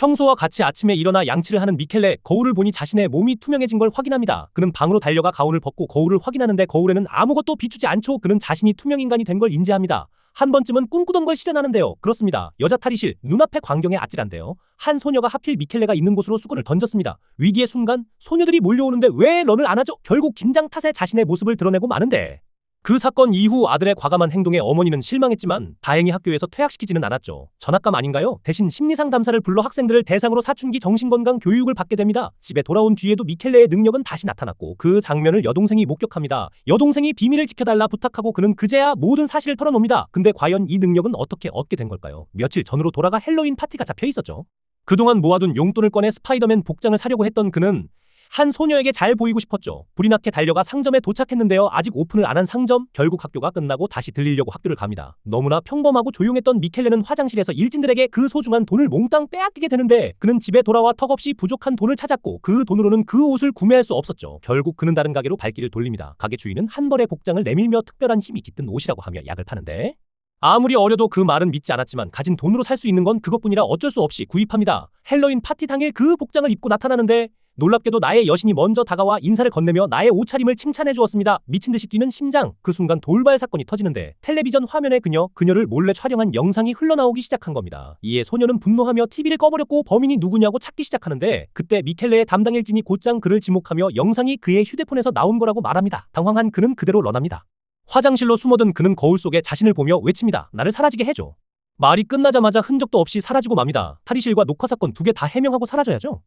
평소와 같이 아침에 일어나 양치를 하는 미켈레 거울을 보니 자신의 몸이 투명해진 걸 확인합니다. 그는 방으로 달려가 가운을 벗고 거울을 확인하는데 거울에는 아무것도 비추지 않죠. 그는 자신이 투명 인간이 된 걸 인지합니다. 한 번쯤은 꿈꾸던 걸 실현하는데요. 그렇습니다. 여자 탈의실 눈앞의 광경에 아찔한데요. 한 소녀가 하필 미켈레가 있는 곳으로 수건을 던졌습니다. 위기의 순간 소녀들이 몰려오는데 왜 런을 안 하죠? 결국 긴장 탓에 자신의 모습을 드러내고 마는데 그 사건 이후 아들의 과감한 행동에 어머니는 실망했지만 다행히 학교에서 퇴학시키지는 않았죠. 전학감 아닌가요? 대신 심리상담사를 불러 학생들을 대상으로 사춘기 정신건강 교육을 받게 됩니다. 집에 돌아온 뒤에도 미켈레의 능력은 다시 나타났고 그 장면을 여동생이 목격합니다. 여동생이 비밀을 지켜달라 부탁하고 그는 그제야 모든 사실을 털어놉니다. 근데 과연 이 능력은 어떻게 얻게 된 걸까요? 며칠 전으로 돌아가 헬로윈 파티가 잡혀 있었죠. 그동안 모아둔 용돈을 꺼내 스파이더맨 복장을 사려고 했던 그는 한 소녀에게 잘 보이고 싶었죠. 불이 나게 달려가 상점에 도착했는데요. 아직 오픈을 안 한 상점. 결국 학교가 끝나고 다시 들리려고 학교를 갑니다. 너무나 평범하고 조용했던 미켈레는 화장실에서 일진들에게 그 소중한 돈을 몽땅 빼앗기게 되는데 그는 집에 돌아와 턱없이 부족한 돈을 찾았고 그 돈으로는 그 옷을 구매할 수 없었죠. 결국 그는 다른 가게로 발길을 돌립니다. 가게 주인은 한 벌의 복장을 내밀며 특별한 힘이 깃든 옷이라고 하며 약을 파는데 아무리 어려도 그 말은 믿지 않았지만 가진 돈으로 살 수 있는 건 그것뿐이라 어쩔 수 없이 구입합니다. 헬로윈 파티 당일 그 복장을 입고 나타나는데 놀랍게도 나의 여신이 먼저 다가와 인사를 건네며 나의 옷차림을 칭찬해 주었습니다. 미친 듯이 뛰는 심장. 그 순간 돌발 사건이 터지는데 텔레비전 화면에 그녀, 그녀를 몰래 촬영한 영상이 흘러나오기 시작한 겁니다. 이에 소녀는 분노하며 TV를 꺼버렸고 범인이 누구냐고 찾기 시작하는데 그때 미켈레의 담당 일진이 곧장 그를 지목하며 영상이 그의 휴대폰에서 나온 거라고 말합니다. 당황한 그는 그대로 런합니다. 화장실로 숨어든 그는 거울 속에 자신을 보며 외칩니다. 나를 사라지게 해줘. 말이 끝나자마자 흔적도 없이 사라지고 맙니다. 탈의실과 녹화 사건 두 개 다 해명하고 사라져야죠.